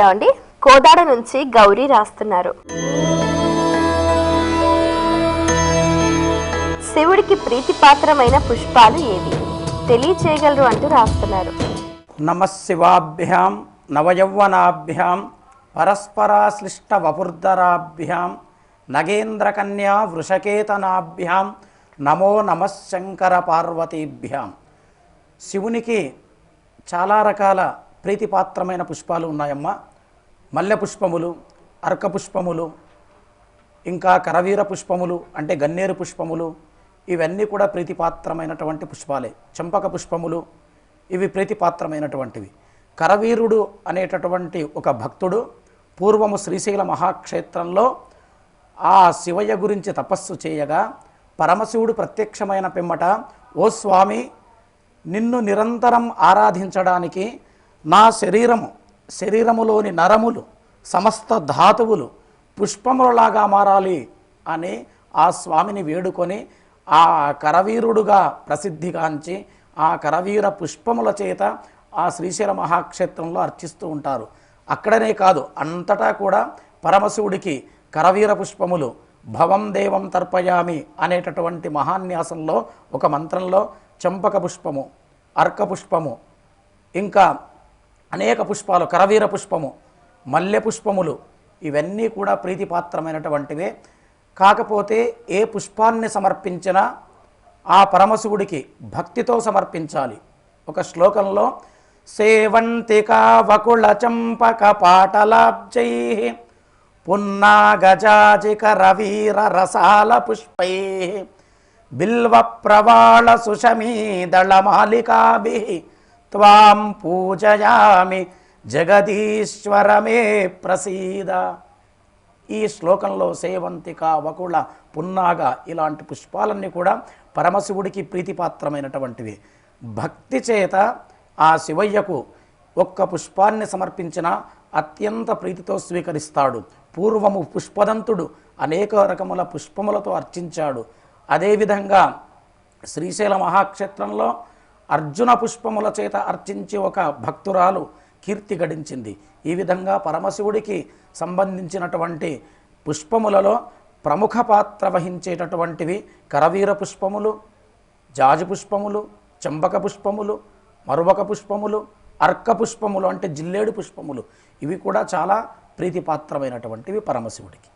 అండి కోదాడ నుంచి గౌరీ రాస్తున్నారు. శివుడికి ప్రీతిపాత్రమైన పుష్పాలు ఏవి? తెలియచేయగలరు అంటూ రాస్తున్నారు. నమశివాభ్యాం నవయౌవనాభ్యాం పరస్పరాశ్లిష్ట వపుర్ధరాభ్యాం నగేంద్రకన్యా వృషకేతనాభ్యాం నమో నమశంకర పార్వతీభ్యాం. శివునికి చాలా రకాల ప్రీతిపాత్రమైన పుష్పాలు ఉన్నాయమ్మా. మల్లె పుష్పములు అర్క పుష్పములు ఇంకా కరవీర పుష్పములు అంటే గన్నేరు పుష్పములు ఇవన్నీ కూడా ప్రీతిపాత్రమైనటువంటి పుష్పాలే. చంపక పుష్పములు ఇవి ప్రీతిపాత్రమైనటువంటివి. కరవీరుడు అనేటటువంటి ఒక భక్తుడు పూర్వము శ్రీశైల మహాక్షేత్రంలో ఆ శివయ్య గురించి తపస్సు చేయగా పరమశివుడు ప్రత్యక్షమైన పిమ్మట ఓ స్వామి నిన్ను నిరంతరం ఆరాధించడానికి నా శరీరము శరీరములోని నరములు సమస్త ధాతువులు పుష్పములలాగా మారాలి అని ఆ స్వామిని వేడుకొని ఆ కరవీరుడుగా ప్రసిద్ధిగాంచి ఆ కరవీర పుష్పముల చేత ఆ శ్రీశైల మహాక్షేత్రంలో అర్చిస్తూ ఉంటారు. అక్కడనే కాదు అంతటా కూడా పరమశివుడికి కరవీర పుష్పములు భవం దేవం తర్పయామి అనేటటువంటి మహాన్యాసంలో ఒక మంత్రంలో చంపక పుష్పము అర్క పుష్పము ఇంకా అనేక పుష్పాలు కరవీర పుష్పము మల్లె పుష్పములు ఇవన్నీ కూడా ప్రీతిపాత్రమైనటువంటివే. కాకపోతే ఏ పుష్పాన్ని సమర్పించినా ఆ పరమశివుడికి భక్తితో సమర్పించాలి. ఒక శ్లోకంలో సేవంతికా వకుళ చంపక పాటలాబ్జై పున్నా గజాజిక రవీర రసాల పుష్పై బిల్వ ప్రవాళ సుషమీ దళమాలికాభి త్వాం పూజయామి జగదీశ్వరమే ప్రసీద ఈ శ్లోకంలో సేవంతిక వకుళ పున్నాగ ఇలాంటి పుష్పాలన్నీ కూడా పరమశివుడికి ప్రీతిపాత్రమైనటువంటివి. భక్తి చేత ఆ శివయ్యకు ఒక్క పుష్పాన్ని సమర్పించిన అత్యంత ప్రీతితో స్వీకరిస్తాడు. పూర్వము పుష్పదంతుడు అనేక రకముల పుష్పములతో అర్చించాడు. అదేవిధంగా శ్రీశైల మహాక్షేత్రంలో అర్జున పుష్పముల చేత అర్చించి ఒక భక్తురాలు కీర్తి గడించింది. ఈ విధంగా పరమశివుడికి సంబంధించినటువంటి పుష్పములలో ప్రముఖ పాత్ర వహించేటటువంటివి కరవీర పుష్పములు జాజి పుష్పములు చెంబక పుష్పములు మరువక పుష్పములు అర్క పుష్పములు అంటే జిల్లేడు పుష్పములు. ఇవి కూడా చాలా ప్రీతిపాత్రమైనటువంటివి పరమశివుడికి.